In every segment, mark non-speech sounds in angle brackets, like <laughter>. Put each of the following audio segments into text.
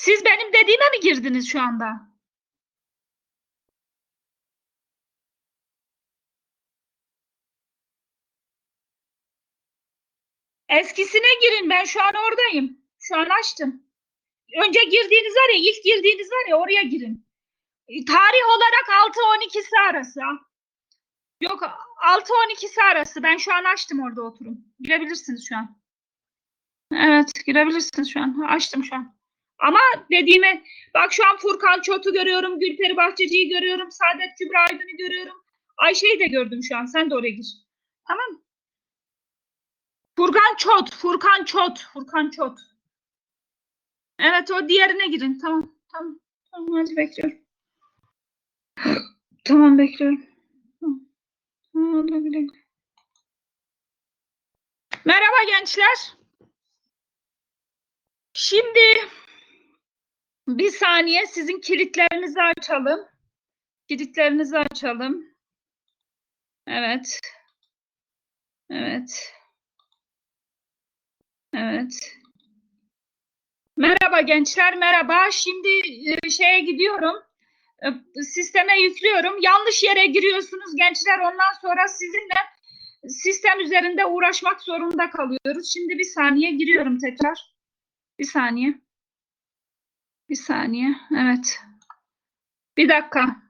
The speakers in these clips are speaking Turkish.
Siz benim dediğime mi girdiniz şu anda? Eskisine girin. Ben şu an oradayım. Şu an açtım. Önce girdiğiniz var ya, ilk girdiğiniz var ya oraya girin. E, Tarih olarak 6-12'si arası. Yok 6-12'si arası. Ben şu an açtım orada oturum. Girebilirsiniz şu an. Evet girebilirsiniz şu an. Açtım şu an. Ama dediğime bak şu an Furkan Çot'u görüyorum. Gülperi Bahçeci'yi görüyorum. Saadet Kübra Aydın'ı görüyorum. Ayşe'yi de gördüm şu an. Sen de oraya gir. Tamam mı? Furkan Çot. Furkan Çot. Furkan Çot. Evet o diğerine girin. Tamam. Tamam. Tamam hadi bekliyorum. <sighs> Tamam bekliyorum. Tamam. Tamam. Merhaba gençler. Şimdi bir saniye sizin kilitlerinizi açalım. Kilitlerinizi açalım. Evet. Evet. Evet. Merhaba gençler, merhaba. Şimdi e, şeye gidiyorum. E, Sisteme yüklüyorum. Yanlış yere giriyorsunuz gençler. Ondan sonra sizinle sistem üzerinde uğraşmak zorunda kalıyoruz. Şimdi bir saniye giriyorum tekrar. Bir saniye. Bir saniye. Evet. Bir dakika.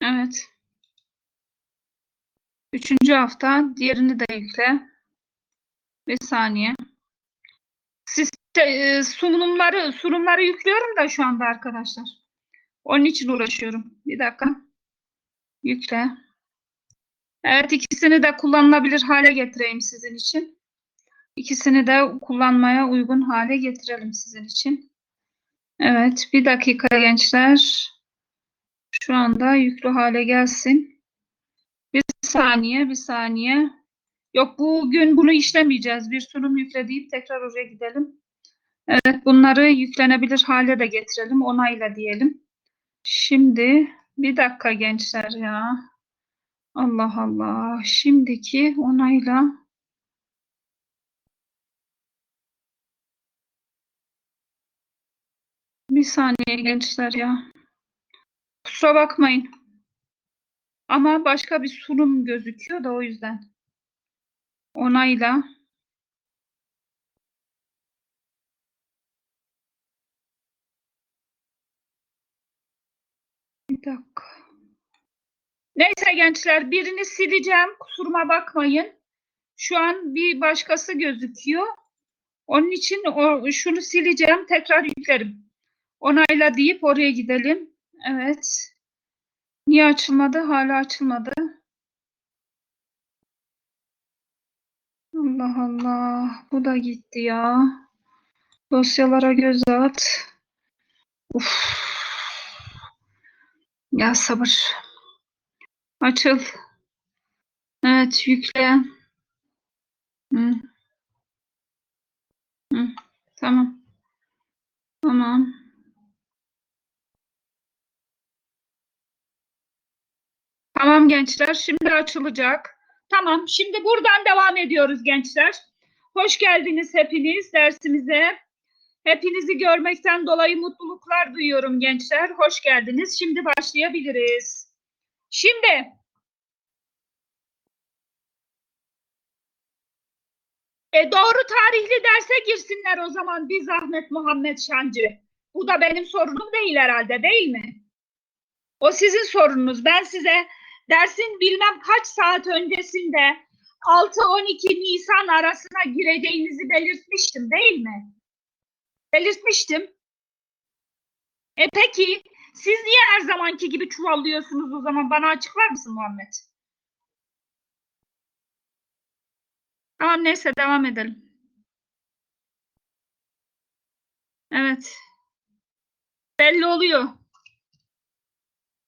Evet. Üçüncü hafta. Diğerini de yükle. Bir saniye. Siste, e, sunumları, sunumları yüklüyorum da şu anda arkadaşlar. Onun için uğraşıyorum. Bir dakika. Yükle. Evet ikisini de kullanılabilir hale getireyim sizin için. İkisini de kullanmaya uygun hale getirelim sizin için. Evet bir dakika gençler. Şu anda yüklü hale gelsin. Bir saniye, bir saniye. Yok bugün bunu işlemeyeceğiz. Bir sunum yükle deyip tekrar oraya gidelim. Evet bunları yüklenebilir hale de getirelim. Onayla diyelim. Şimdi bir dakika gençler ya. Allah Allah. Şimdiki onayla. Bir saniye gençler ya. Kusura bakmayın. Ama başka bir sunum gözüküyor da o yüzden. Onayla. Bir dakika. Neyse gençler birini sileceğim. Kusuruma bakmayın. Şu an bir başkası gözüküyor. Onun için o, şunu sileceğim. Tekrar yüklerim. Onayla deyip oraya gidelim. Evet. Niye açılmadı? Hala açılmadı. Allah Allah. Bu da gitti ya. Dosyalara göz at. Uf. Ya sabır. Açıl. Evet yükle. Hı. Hı. Tamam. Tamam. Tamam gençler şimdi açılacak. Tamam şimdi buradan devam ediyoruz gençler. Hoş geldiniz hepiniz dersimize. Hepinizi görmekten dolayı mutluluklar duyuyorum gençler. Hoş geldiniz. Şimdi başlayabiliriz. Şimdi e, doğru tarihli derse girsinler o zaman bir zahmet Muhammed Şancı. Bu da benim sorunum değil herhalde değil mi? O sizin sorununuz. Ben size dersin bilmem kaç saat öncesinde 6-12 Nisan arasına gireceğinizi belirtmiştim değil mi? Belirtmiştim. E peki siz niye her zamanki gibi çuvallıyorsunuz o zaman? Bana açıklar mısın Muhammed? Tamam neyse devam edelim. Evet. Belli oluyor.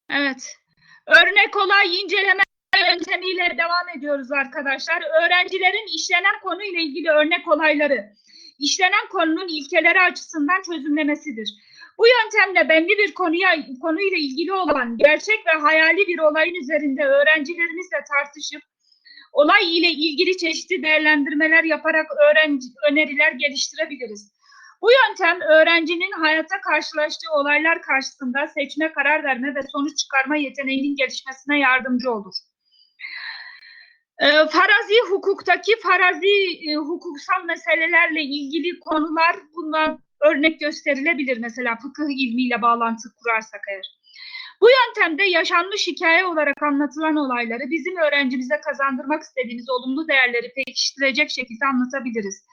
Evet. Örnek olay inceleme yöntemiyle devam ediyoruz arkadaşlar. Öğrencilerin işlenen konuyla ilgili örnek olayları işlenen konunun ilkeleri açısından çözümlemesidir. Bu yöntemle belli bir konuya konuyla ilgili olan gerçek ve hayali bir olayın üzerinde öğrencilerimizle tartışıp olay ile ilgili çeşitli değerlendirmeler yaparak öğrenci öneriler geliştirebiliriz. Bu yöntem öğrencinin hayata karşılaştığı olaylar karşısında seçme, karar verme ve sonuç çıkarma yeteneğinin gelişmesine yardımcı olur. Ee, farazi hukuktaki farazi e, hukuksal meselelerle ilgili konular bundan örnek gösterilebilir mesela fıkıh ilmiyle bağlantı kurarsak eğer. Bu yöntemde yaşanmış hikaye olarak anlatılan olayları bizim öğrencimize kazandırmak istediğimiz olumlu değerleri pekiştirecek şekilde anlatabiliriz.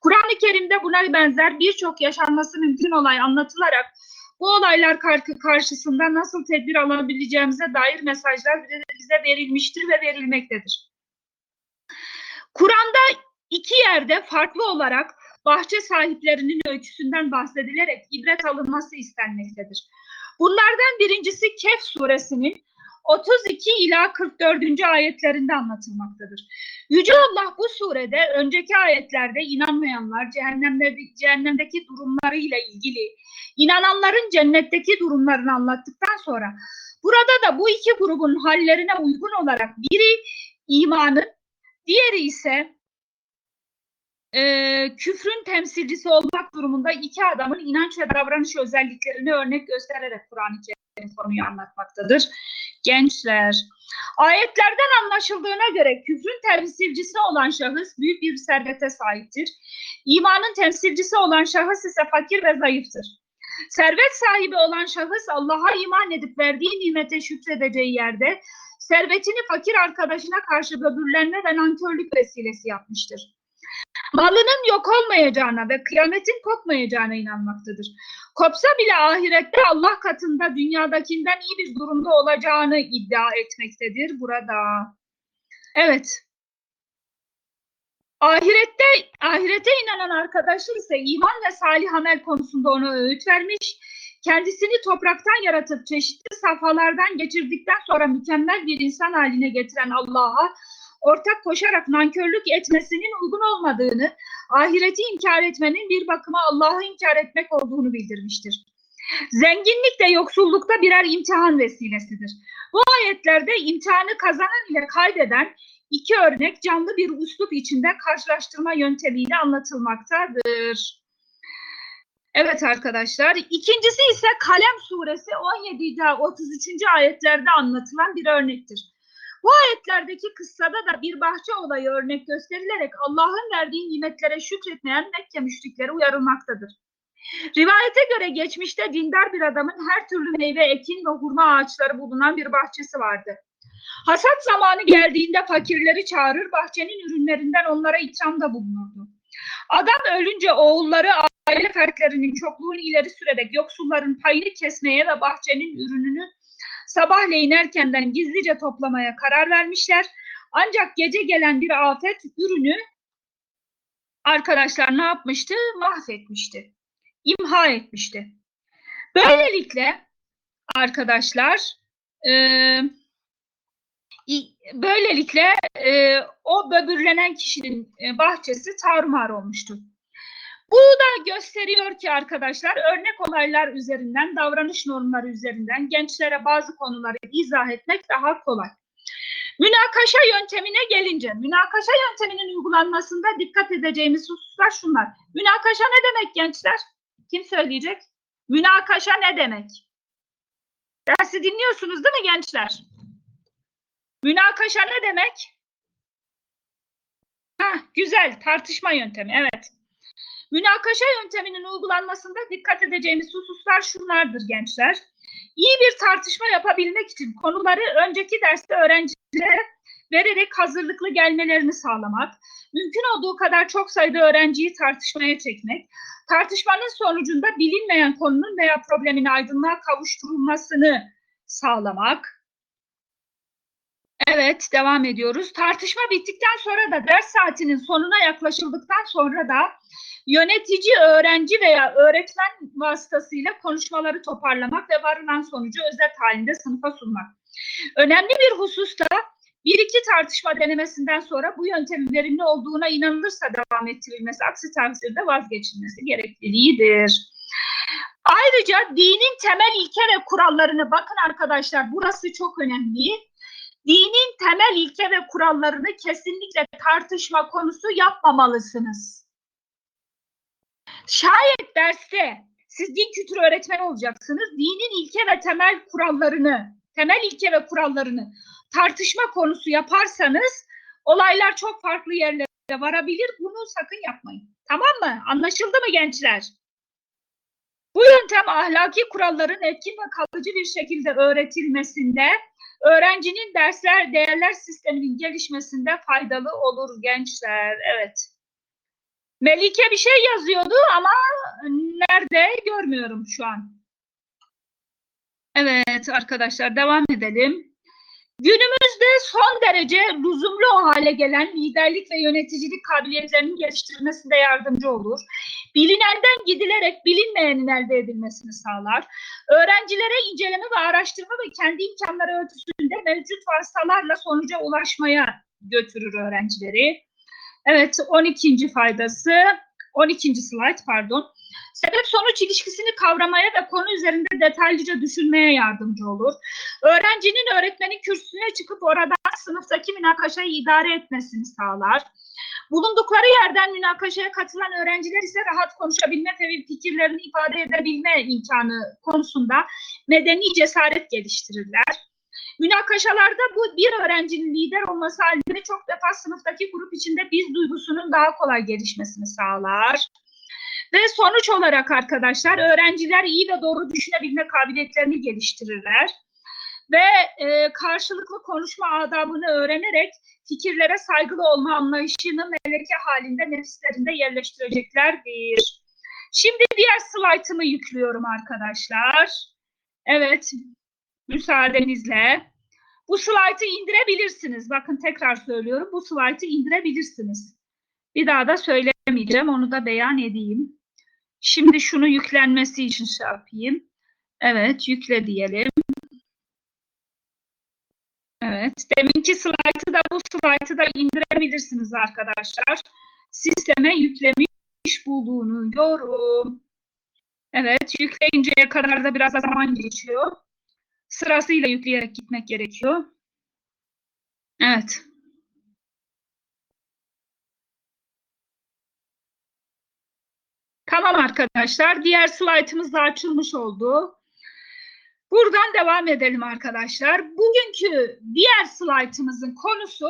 Kur'an-ı Kerim'de buna benzer birçok yaşanması mümkün olay anlatılarak bu olaylar kar- karşısında nasıl tedbir alabileceğimize dair mesajlar bize verilmiştir ve verilmektedir. Kur'an'da iki yerde farklı olarak bahçe sahiplerinin öyküsünden bahsedilerek ibret alınması istenmektedir. Bunlardan birincisi Kehf suresinin 32 ila 44. ayetlerinde anlatılmaktadır. Yüce Allah bu surede önceki ayetlerde inanmayanlar cehennemde, cehennemdeki durumlarıyla ilgili inananların cennetteki durumlarını anlattıktan sonra burada da bu iki grubun hallerine uygun olarak biri imanın, diğeri ise e, küfrün temsilcisi olmak durumunda iki adamın inanç ve davranış özelliklerini örnek göstererek Kur'an-ı Kerim konuyu anlatmaktadır. Gençler, ayetlerden anlaşıldığına göre küfrün temsilcisi olan şahıs büyük bir servete sahiptir. İmanın temsilcisi olan şahıs ise fakir ve zayıftır. Servet sahibi olan şahıs Allah'a iman edip verdiği nimete şükredeceği yerde servetini fakir arkadaşına karşı böbürlenme ve nankörlük vesilesi yapmıştır malının yok olmayacağına ve kıyametin kopmayacağına inanmaktadır. Kopsa bile ahirette Allah katında dünyadakinden iyi bir durumda olacağını iddia etmektedir burada. Evet. Ahirette ahirete inanan arkadaşı ise iman ve salih amel konusunda ona öğüt vermiş. Kendisini topraktan yaratıp çeşitli safhalardan geçirdikten sonra mükemmel bir insan haline getiren Allah'a ortak koşarak nankörlük etmesinin uygun olmadığını, ahireti inkar etmenin bir bakıma Allah'ı inkar etmek olduğunu bildirmiştir. Zenginlik de yoksullukta birer imtihan vesilesidir. Bu ayetlerde imtihanı kazanan ile kaybeden iki örnek canlı bir uslup içinde karşılaştırma yöntemiyle anlatılmaktadır. Evet arkadaşlar. İkincisi ise Kalem suresi 17 ila 33. ayetlerde anlatılan bir örnektir. Bu ayetlerdeki kıssada da bir bahçe olayı örnek gösterilerek Allah'ın verdiği nimetlere şükretmeyen Mekke müşrikleri uyarılmaktadır. Rivayete göre geçmişte dindar bir adamın her türlü meyve, ekin ve hurma ağaçları bulunan bir bahçesi vardı. Hasat zamanı geldiğinde fakirleri çağırır, bahçenin ürünlerinden onlara ikramda bulunurdu. Adam ölünce oğulları aile fertlerinin çokluğunu ileri sürerek yoksulların payını kesmeye ve bahçenin ürününü sabahleyin erkenden gizlice toplamaya karar vermişler. Ancak gece gelen bir afet ürünü arkadaşlar ne yapmıştı? Mahvetmişti. İmha etmişti. Böylelikle arkadaşlar e, böylelikle e, o böbürlenen kişinin e, bahçesi tarumar olmuştu. Bu da gösteriyor ki arkadaşlar örnek olaylar üzerinden, davranış normları üzerinden gençlere bazı konuları izah etmek daha kolay. Münakaşa yöntemine gelince, münakaşa yönteminin uygulanmasında dikkat edeceğimiz hususlar şunlar. Münakaşa ne demek gençler? Kim söyleyecek? Münakaşa ne demek? Dersi dinliyorsunuz değil mi gençler? Münakaşa ne demek? Ha, güzel, tartışma yöntemi, evet. Münakaşa yönteminin uygulanmasında dikkat edeceğimiz hususlar şunlardır gençler. İyi bir tartışma yapabilmek için konuları önceki derste öğrencilere vererek hazırlıklı gelmelerini sağlamak, mümkün olduğu kadar çok sayıda öğrenciyi tartışmaya çekmek, tartışmanın sonucunda bilinmeyen konunun veya problemin aydınlığa kavuşturulmasını sağlamak. Evet, devam ediyoruz. Tartışma bittikten sonra da ders saatinin sonuna yaklaşıldıktan sonra da yönetici, öğrenci veya öğretmen vasıtasıyla konuşmaları toparlamak ve varılan sonucu özet halinde sınıfa sunmak. Önemli bir hususta bir iki tartışma denemesinden sonra bu yöntemin verimli olduğuna inanılırsa devam ettirilmesi, aksi takdirde vazgeçilmesi gerekliliğidir. Ayrıca dinin temel ilke ve kurallarını bakın arkadaşlar burası çok önemli. Dinin temel ilke ve kurallarını kesinlikle tartışma konusu yapmamalısınız. Şayet derste siz din kültürü öğretmeni olacaksınız. Dinin ilke ve temel kurallarını, temel ilke ve kurallarını tartışma konusu yaparsanız olaylar çok farklı yerlere varabilir. Bunu sakın yapmayın. Tamam mı? Anlaşıldı mı gençler? Bu yöntem ahlaki kuralların etkin ve kalıcı bir şekilde öğretilmesinde, öğrencinin dersler, değerler sisteminin gelişmesinde faydalı olur gençler. Evet. Melike bir şey yazıyordu ama nerede görmüyorum şu an. Evet arkadaşlar devam edelim. Günümüzde son derece lüzumlu hale gelen liderlik ve yöneticilik kabiliyetlerinin geliştirilmesinde yardımcı olur. Bilinenden gidilerek bilinmeyenin elde edilmesini sağlar. Öğrencilere inceleme ve araştırma ve kendi imkanları ölçüsünde mevcut vasıtalarla sonuca ulaşmaya götürür öğrencileri. Evet 12. faydası 12. slide pardon. Sebep sonuç ilişkisini kavramaya ve konu üzerinde detaylıca düşünmeye yardımcı olur. Öğrencinin öğretmenin kürsüsüne çıkıp orada sınıftaki münakaşayı idare etmesini sağlar. Bulundukları yerden münakaşaya katılan öğrenciler ise rahat konuşabilme ve fikirlerini ifade edebilme imkanı konusunda medeni cesaret geliştirirler. Münakaşalarda bu bir öğrencinin lider olması halinde çok defa sınıftaki grup içinde biz duygusunun daha kolay gelişmesini sağlar. Ve sonuç olarak arkadaşlar öğrenciler iyi ve doğru düşünebilme kabiliyetlerini geliştirirler. Ve e, karşılıklı konuşma adabını öğrenerek fikirlere saygılı olma anlayışını meleke halinde nefislerinde yerleştireceklerdir. Şimdi diğer slaytımı yüklüyorum arkadaşlar. Evet, müsaadenizle. Bu slaytı indirebilirsiniz. Bakın tekrar söylüyorum. Bu slaytı indirebilirsiniz. Bir daha da söylemeyeceğim. Onu da beyan edeyim. Şimdi şunu yüklenmesi için şey yapayım. Evet, yükle diyelim. Evet, deminki slaytı da bu slaytı da indirebilirsiniz arkadaşlar. Sisteme yüklemiş bulduğunu yorum. Evet, yükleyinceye kadar da biraz zaman geçiyor. Sırasıyla yükleyerek gitmek gerekiyor. Evet. Tamam arkadaşlar. Diğer slaytımız da açılmış oldu. Buradan devam edelim arkadaşlar. Bugünkü diğer slaytımızın konusu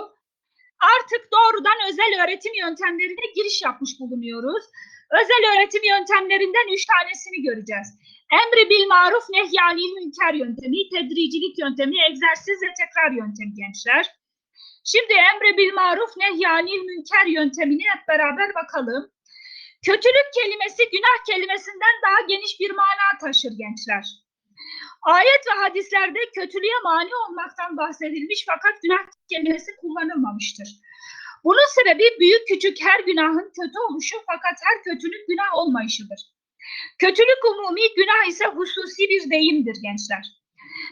artık doğrudan özel öğretim yöntemlerine giriş yapmış bulunuyoruz. Özel öğretim yöntemlerinden üç tanesini göreceğiz. Emri bil maruf nehyanil münker yöntemi, tedricilik yöntemi, egzersiz ve tekrar yöntemi gençler. Şimdi emri bil maruf nehyanil münker yöntemini hep beraber bakalım. Kötülük kelimesi günah kelimesinden daha geniş bir mana taşır gençler. Ayet ve hadislerde kötülüğe mani olmaktan bahsedilmiş fakat günah kelimesi kullanılmamıştır. Bunun sebebi büyük küçük her günahın kötü oluşu fakat her kötülük günah olmayışıdır. Kötülük umumi, günah ise hususi bir deyimdir gençler.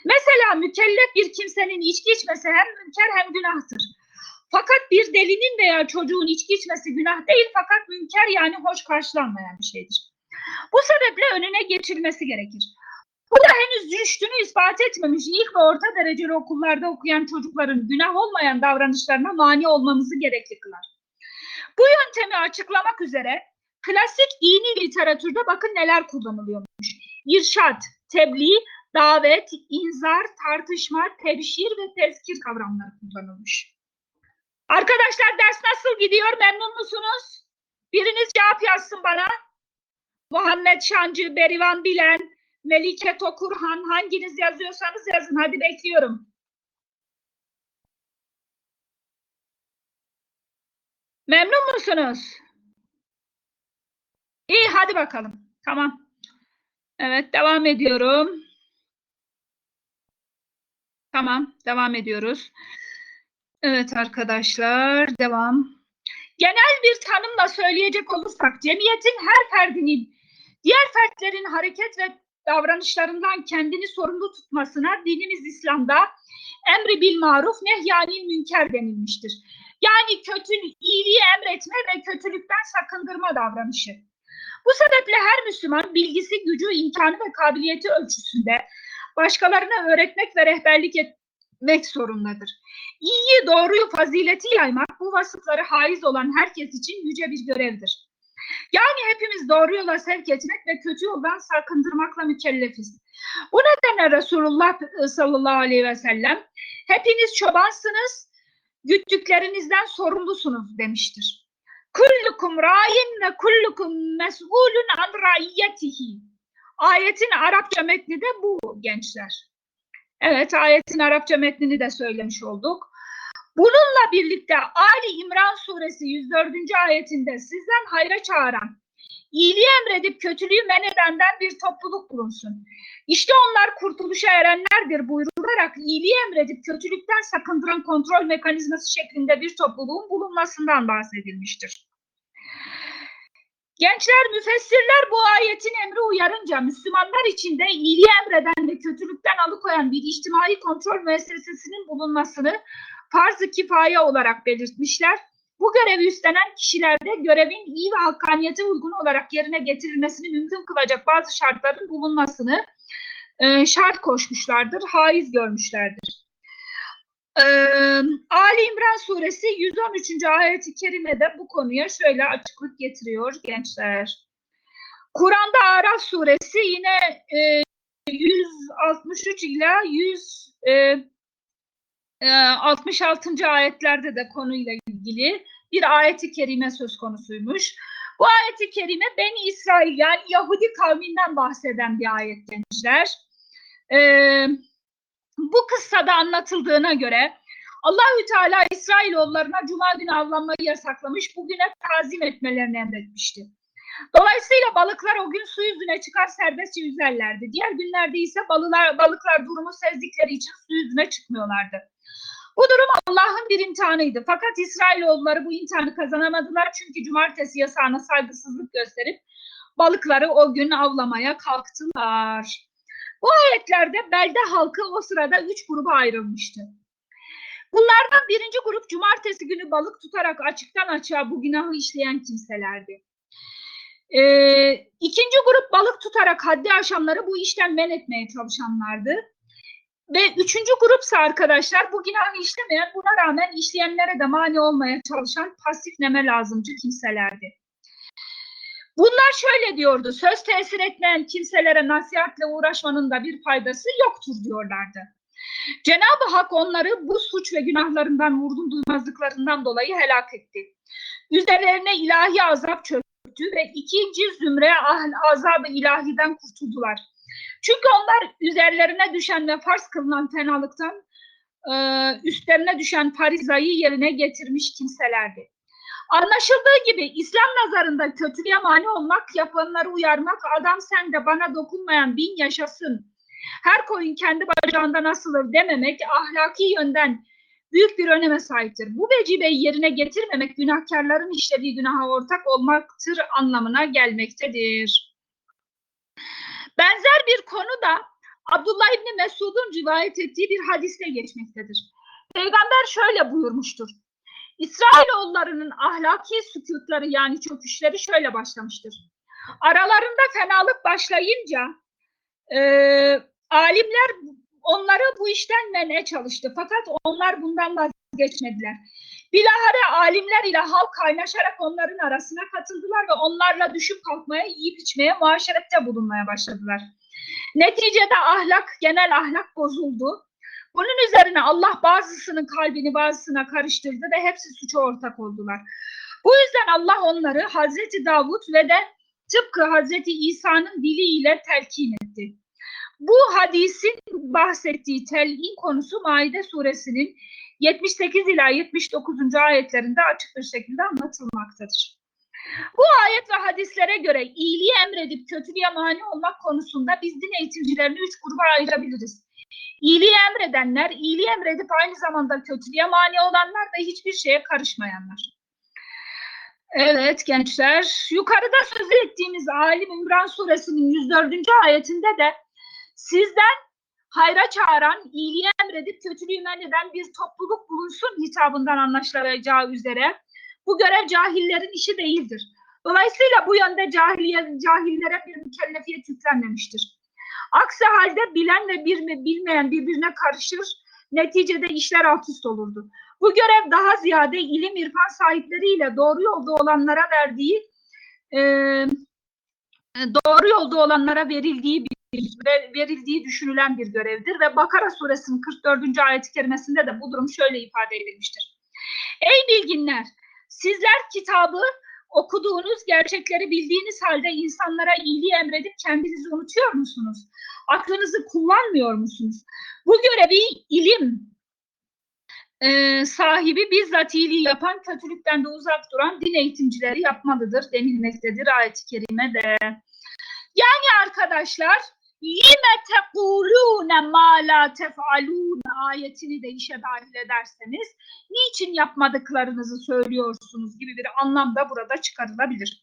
Mesela mükellef bir kimsenin içki içmesi hem münker hem günahtır. Fakat bir delinin veya çocuğun içki içmesi günah değil fakat münker yani hoş karşılanmayan bir şeydir. Bu sebeple önüne geçilmesi gerekir. Bu da henüz rüştünü ispat etmemiş ilk ve orta dereceli okullarda okuyan çocukların günah olmayan davranışlarına mani olmamızı gerekli kılar. Bu yöntemi açıklamak üzere klasik dini literatürde bakın neler kullanılıyormuş. İrşad, tebliğ, davet, inzar, tartışma, tebşir ve tezkir kavramları kullanılmış. Arkadaşlar ders nasıl gidiyor? Memnun musunuz? Biriniz cevap yazsın bana. Muhammed Şancı, Berivan Bilen, Melike Tokurhan hanginiz yazıyorsanız yazın. Hadi bekliyorum. Memnun musunuz? İyi hadi bakalım. Tamam. Evet devam ediyorum. Tamam devam ediyoruz. Evet arkadaşlar devam. Genel bir tanımla söyleyecek olursak cemiyetin her ferdinin diğer fertlerin hareket ve davranışlarından kendini sorumlu tutmasına dinimiz İslam'da emri bil maruf nehyanil münker denilmiştir. Yani kötü iyiliği emretme ve kötülükten sakındırma davranışı. Bu sebeple her Müslüman bilgisi, gücü, imkanı ve kabiliyeti ölçüsünde başkalarına öğretmek ve rehberlik et, etmek zorundadır. İyiyi, doğruyu, fazileti yaymak bu vasıfları haiz olan herkes için yüce bir görevdir. Yani hepimiz doğru yola sevk etmek ve kötü yoldan sakındırmakla mükellefiz. Bu nedenle Resulullah sallallahu aleyhi ve sellem hepiniz çobansınız, güttüklerinizden sorumlusunuz demiştir. Kullukum ra'in ve kullukum mes'ulun an ra'iyyetihi. Ayetin Arapça metni de bu gençler. Evet ayetin Arapça metnini de söylemiş olduk. Bununla birlikte Ali İmran suresi 104. ayetinde sizden hayra çağıran, iyiliği emredip kötülüğü men edenden bir topluluk bulunsun. İşte onlar kurtuluşa erenlerdir buyurularak iyiliği emredip kötülükten sakındıran kontrol mekanizması şeklinde bir topluluğun bulunmasından bahsedilmiştir. Gençler müfessirler bu ayetin emri uyarınca Müslümanlar içinde iyiliği emreden ve kötülükten alıkoyan bir içtimai kontrol müessesesinin bulunmasını farz-ı kifaye olarak belirtmişler. Bu görevi üstlenen kişilerde görevin iyi ve hakkaniyete uygun olarak yerine getirilmesini mümkün kılacak bazı şartların bulunmasını şart koşmuşlardır, haiz görmüşlerdir. Ali İmran suresi 113. ayeti kerimede bu konuya şöyle açıklık getiriyor gençler. Kur'an'da Araf suresi yine e, 163 ila 100 e, 66. ayetlerde de konuyla ilgili bir ayeti kerime söz konusuymuş. Bu ayeti kerime Beni İsrail yani Yahudi kavminden bahseden bir ayet gençler. Ee, bu kıssada anlatıldığına göre Allahü Teala İsrailoğullarına cuma günü avlanmayı yasaklamış, bugüne tazim etmelerini emretmişti. Dolayısıyla balıklar o gün su yüzüne çıkar serbestçe yüzerlerdi. Diğer günlerde ise balıklar, balıklar durumu sezdikleri için su yüzüne çıkmıyorlardı. Bu durum Allah'ın bir imtihanıydı. Fakat İsrailoğulları bu imtihanı kazanamadılar çünkü cumartesi yasağına saygısızlık gösterip balıkları o gün avlamaya kalktılar. Bu ayetlerde belde halkı o sırada üç gruba ayrılmıştı. Bunlardan birinci grup cumartesi günü balık tutarak açıktan açığa bu günahı işleyen kimselerdi. Ee, ikinci grup balık tutarak haddi aşanları bu işten men etmeye çalışanlardı. Ve üçüncü grupsa arkadaşlar bu günahı işlemeyen buna rağmen işleyenlere de mani olmaya çalışan pasif neme lazımcı kimselerdi. Bunlar şöyle diyordu, söz tesir etmeyen kimselere nasihatle uğraşmanın da bir faydası yoktur diyorlardı. Cenab-ı Hak onları bu suç ve günahlarından vurdum duymazlıklarından dolayı helak etti. Üzerlerine ilahi azap çöktü ve ikinci zümre azab-ı ilahiden kurtuldular. Çünkü onlar üzerlerine düşen ve farz kılınan fenalıktan üstlerine düşen farizayı yerine getirmiş kimselerdi. Anlaşıldığı gibi İslam nazarında kötülüğe mani olmak, yapanları uyarmak, adam sen de bana dokunmayan bin yaşasın, her koyun kendi bacağından asılır dememek ahlaki yönden büyük bir öneme sahiptir. Bu vecibeyi yerine getirmemek günahkarların işlediği günaha ortak olmaktır anlamına gelmektedir. Benzer bir konu da Abdullah İbni Mesud'un rivayet ettiği bir hadiste geçmektedir. Peygamber şöyle buyurmuştur. İsrailoğullarının ahlaki sükutları yani çöküşleri şöyle başlamıştır. Aralarında fenalık başlayınca e, alimler onları bu işten mene çalıştı. Fakat onlar bundan vazgeçmediler. Bilahare alimler ile halk kaynaşarak onların arasına katıldılar ve onlarla düşüp kalkmaya, yiyip içmeye, muaşerette bulunmaya başladılar. Neticede ahlak, genel ahlak bozuldu. Bunun üzerine Allah bazısının kalbini bazısına karıştırdı ve hepsi suça ortak oldular. Bu yüzden Allah onları Hazreti Davut ve de tıpkı Hazreti İsa'nın diliyle telkin etti. Bu hadisin bahsettiği telin konusu Maide suresinin 78 ila 79. ayetlerinde açık bir şekilde anlatılmaktadır. Bu ayet ve hadislere göre iyiliği emredip kötülüğe mani olmak konusunda biz din eğitimcilerini üç gruba ayırabiliriz. İyiliği emredenler, iyiliği emredip aynı zamanda kötülüğe mani olanlar ve hiçbir şeye karışmayanlar. Evet gençler, yukarıda söz ettiğimiz Alim İmran suresinin 104. ayetinde de sizden hayra çağıran, iyiliği emredip kötülüğü men eden bir topluluk bulunsun hitabından anlaşılacağı üzere bu görev cahillerin işi değildir. Dolayısıyla bu yönde cahiliye, cahillere bir mükellefiyet yüklenmemiştir. Aksi halde bilen ve bir, bilmeyen birbirine karışır, Neticede işler alt üst olurdu. Bu görev daha ziyade ilim irfan sahipleriyle doğru yolda olanlara verdiği e, doğru yolda olanlara verildiği bir ve verildiği düşünülen bir görevdir ve Bakara suresinin 44. ayet-i kerimesinde de bu durum şöyle ifade edilmiştir. Ey bilginler! Sizler kitabı okuduğunuz gerçekleri bildiğiniz halde insanlara iyiliği emredip kendinizi unutuyor musunuz? Aklınızı kullanmıyor musunuz? Bu görevi ilim e, sahibi bizzat iyiliği yapan, kötülükten de uzak duran din eğitimcileri yapmalıdır denilmektedir ayet-i kerimede. Yani arkadaşlar lime tekulune ma la tefalun ayetini de işe dahil ederseniz niçin yapmadıklarınızı söylüyorsunuz gibi bir anlam da burada çıkarılabilir.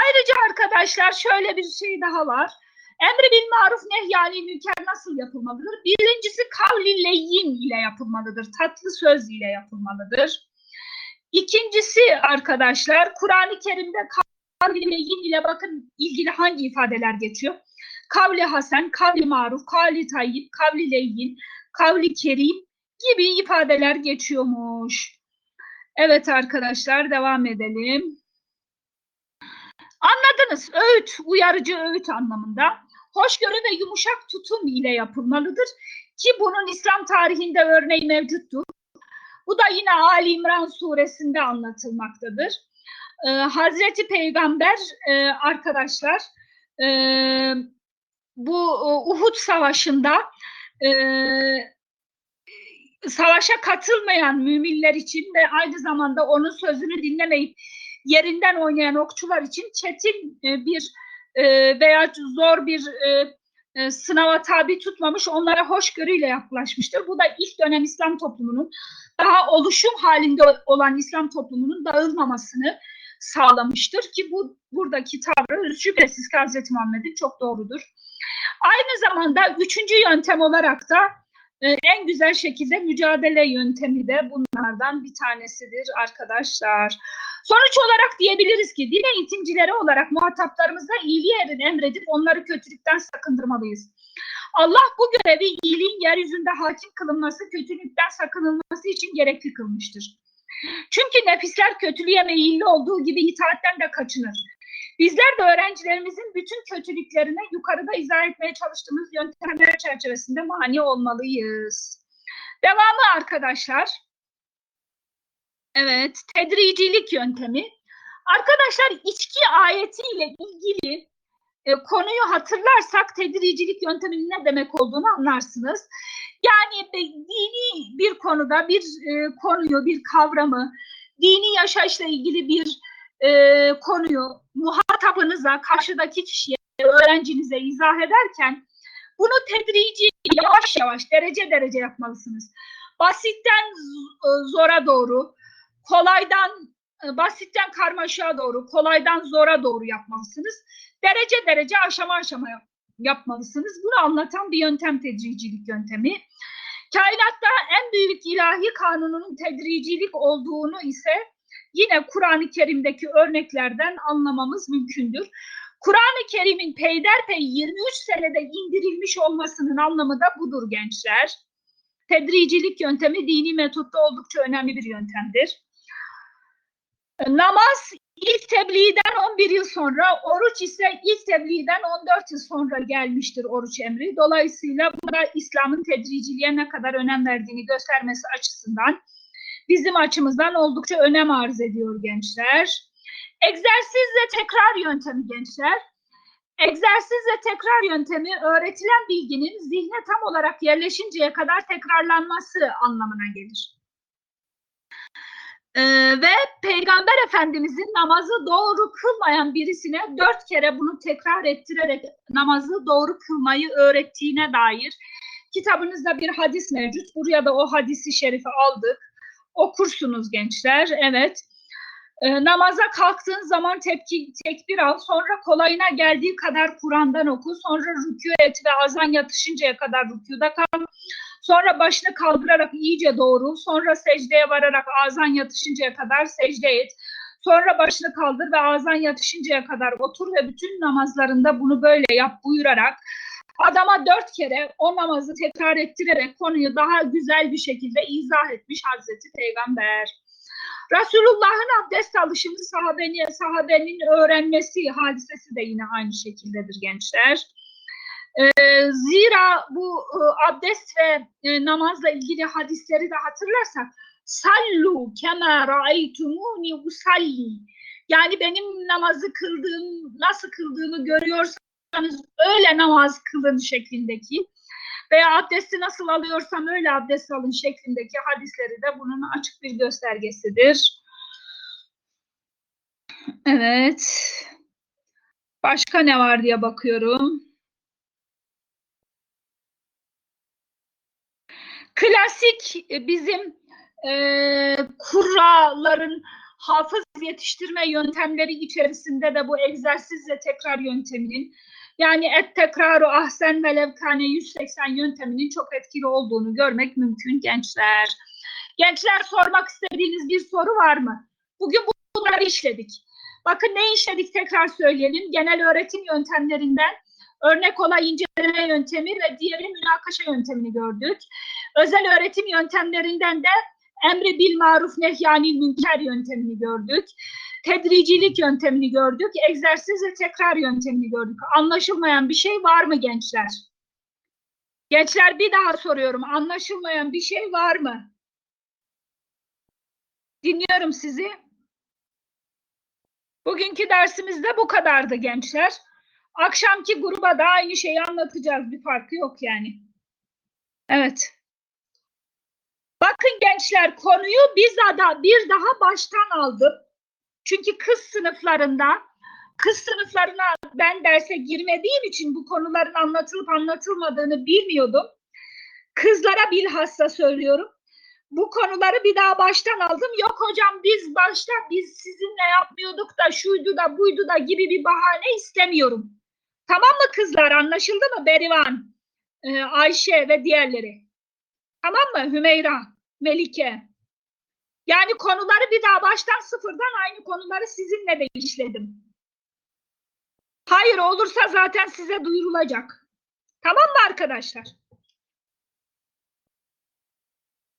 Ayrıca arkadaşlar şöyle bir şey daha var. Emri bil maruf nehyani münker nasıl yapılmalıdır? Birincisi kavli leyyin ile yapılmalıdır. Tatlı söz ile yapılmalıdır. İkincisi arkadaşlar Kur'an-ı Kerim'de kavli leyyin ile bakın ilgili hangi ifadeler geçiyor? Kavli hasen, kavli maruf, kavli tayyip, kavli leyyin, kavli kerim gibi ifadeler geçiyormuş. Evet arkadaşlar devam edelim. Anladınız. Öğüt, uyarıcı öğüt anlamında. Hoşgörü ve yumuşak tutum ile yapılmalıdır. Ki bunun İslam tarihinde örneği mevcuttur. Bu da yine Ali İmran suresinde anlatılmaktadır. Ee, Hazreti Peygamber e, arkadaşlar e, bu e, Uhud Savaşı'nda e, savaşa katılmayan müminler için ve aynı zamanda onun sözünü dinlemeyip yerinden oynayan okçular için çetin e, bir e, veya zor bir sınava tabi tutmamış, onlara hoşgörüyle yaklaşmıştır. Bu da ilk dönem İslam toplumunun daha oluşum halinde olan İslam toplumunun dağılmamasını sağlamıştır ki bu buradaki tavrı şüphesiz ki Hazreti Muhammed'in çok doğrudur. Aynı zamanda üçüncü yöntem olarak da e, en güzel şekilde mücadele yöntemi de bunlardan bir tanesidir arkadaşlar. Sonuç olarak diyebiliriz ki din eğitimcileri olarak muhataplarımıza iyiliği emredip onları kötülükten sakındırmalıyız. Allah bu görevi iyiliğin yeryüzünde hakim kılınması, kötülükten sakınılması için gerekli kılmıştır. Çünkü nefisler kötülüğe meyilli olduğu gibi itaatten de kaçınır. Bizler de öğrencilerimizin bütün kötülüklerine yukarıda izah etmeye çalıştığımız yöntemler çerçevesinde mani olmalıyız. Devamı arkadaşlar. Evet, tedricilik yöntemi. Arkadaşlar içki ayetiyle ilgili e, konuyu hatırlarsak tedricilik yönteminin ne demek olduğunu anlarsınız. Yani dini bir konuda bir e, konuyu, bir kavramı, dini yaşayışla ilgili bir e, konuyu muhatabınıza, karşıdaki kişiye, öğrencinize izah ederken bunu tedrici, yavaş yavaş, derece derece yapmalısınız. Basitten zora doğru, kolaydan basitten karmaşığa doğru, kolaydan zora doğru yapmalısınız. Derece derece, aşama aşama yapmalısınız. Bunu anlatan bir yöntem tedricilik yöntemi. Kainatta en büyük ilahi kanunun tedricilik olduğunu ise yine Kur'an-ı Kerim'deki örneklerden anlamamız mümkündür. Kur'an-ı Kerim'in peyderpey 23 senede indirilmiş olmasının anlamı da budur gençler. Tedricilik yöntemi dini metotta oldukça önemli bir yöntemdir. Namaz ilk tebliğden 11 yıl sonra, oruç ise ilk tebliğden 14 yıl sonra gelmiştir oruç emri. Dolayısıyla bu da İslam'ın tedriciliğe ne kadar önem verdiğini göstermesi açısından bizim açımızdan oldukça önem arz ediyor gençler. Egzersizle tekrar yöntemi gençler. Egzersiz ve tekrar yöntemi öğretilen bilginin zihne tam olarak yerleşinceye kadar tekrarlanması anlamına gelir. Ee, ve Peygamber Efendimizin namazı doğru kılmayan birisine dört kere bunu tekrar ettirerek namazı doğru kılmayı öğrettiğine dair kitabınızda bir hadis mevcut. Buraya da o hadisi şerifi aldık. Okursunuz gençler. Evet. E, namaza kalktığın zaman tepki, tekbir al. Sonra kolayına geldiği kadar Kur'an'dan oku. Sonra rükû et ve azan yatışıncaya kadar rükûda kal. Sonra başını kaldırarak iyice doğru. Sonra secdeye vararak azan yatışıncaya kadar secde et. Sonra başını kaldır ve azan yatışıncaya kadar otur ve bütün namazlarında bunu böyle yap buyurarak adama dört kere o namazı tekrar ettirerek konuyu daha güzel bir şekilde izah etmiş Hazreti Peygamber. Resulullah'ın abdest alışını sahabenin, sahabenin öğrenmesi hadisesi de yine aynı şekildedir gençler. Ee, zira bu e, abdest ve e, namazla ilgili hadisleri de hatırlarsak sallu kema ra'aytumuni usalli yani benim namazı kıldığım nasıl kıldığımı görüyorsanız öyle namaz kılın şeklindeki veya abdesti nasıl alıyorsam öyle abdest alın şeklindeki hadisleri de bunun açık bir göstergesidir. Evet. Başka ne var diye bakıyorum. Klasik e, bizim e, kurraların hafız yetiştirme yöntemleri içerisinde de bu egzersiz ve tekrar yönteminin yani et tekraru ahsen ve levkane 180 yönteminin çok etkili olduğunu görmek mümkün gençler. Gençler sormak istediğiniz bir soru var mı? Bugün bunları işledik. Bakın ne işledik tekrar söyleyelim. Genel öğretim yöntemlerinden örnek olay inceleme yöntemi ve diğeri münakaşa yöntemini gördük. Özel öğretim yöntemlerinden de emri bil maruf nehyanil münker yöntemini gördük. Tedricilik yöntemini gördük. Egzersiz ve tekrar yöntemini gördük. Anlaşılmayan bir şey var mı gençler? Gençler bir daha soruyorum. Anlaşılmayan bir şey var mı? Dinliyorum sizi. Bugünkü dersimizde bu kadardı gençler. Akşamki gruba da aynı şeyi anlatacağız. Bir farkı yok yani. Evet. Bakın gençler konuyu biz da bir daha baştan aldım. Çünkü kız sınıflarında kız sınıflarına ben derse girmediğim için bu konuların anlatılıp anlatılmadığını bilmiyordum. Kızlara bilhassa söylüyorum. Bu konuları bir daha baştan aldım. Yok hocam biz başta biz sizinle yapmıyorduk da şuydu da buydu da gibi bir bahane istemiyorum. Tamam mı kızlar anlaşıldı mı Berivan, e, Ayşe ve diğerleri? Tamam mı Hümeyra, Melike? Yani konuları bir daha baştan sıfırdan aynı konuları sizinle de işledim. Hayır olursa zaten size duyurulacak. Tamam mı arkadaşlar?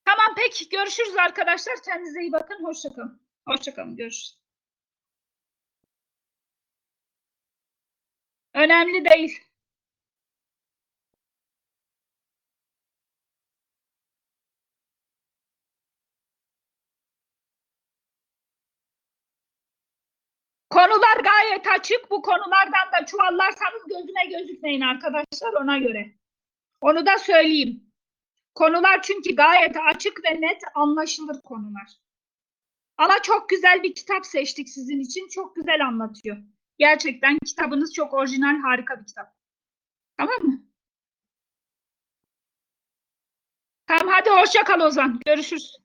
Tamam peki görüşürüz arkadaşlar. Kendinize iyi bakın. Hoşçakalın. Hoşçakalın. Görüşürüz. Önemli değil. Konular gayet açık. Bu konulardan da çuvallarsanız gözüme gözükmeyin arkadaşlar ona göre. Onu da söyleyeyim. Konular çünkü gayet açık ve net anlaşılır konular. Ama çok güzel bir kitap seçtik sizin için. Çok güzel anlatıyor. Gerçekten kitabınız çok orijinal, harika bir kitap. Tamam mı? Tamam hadi hoşça kal Ozan. Görüşürüz.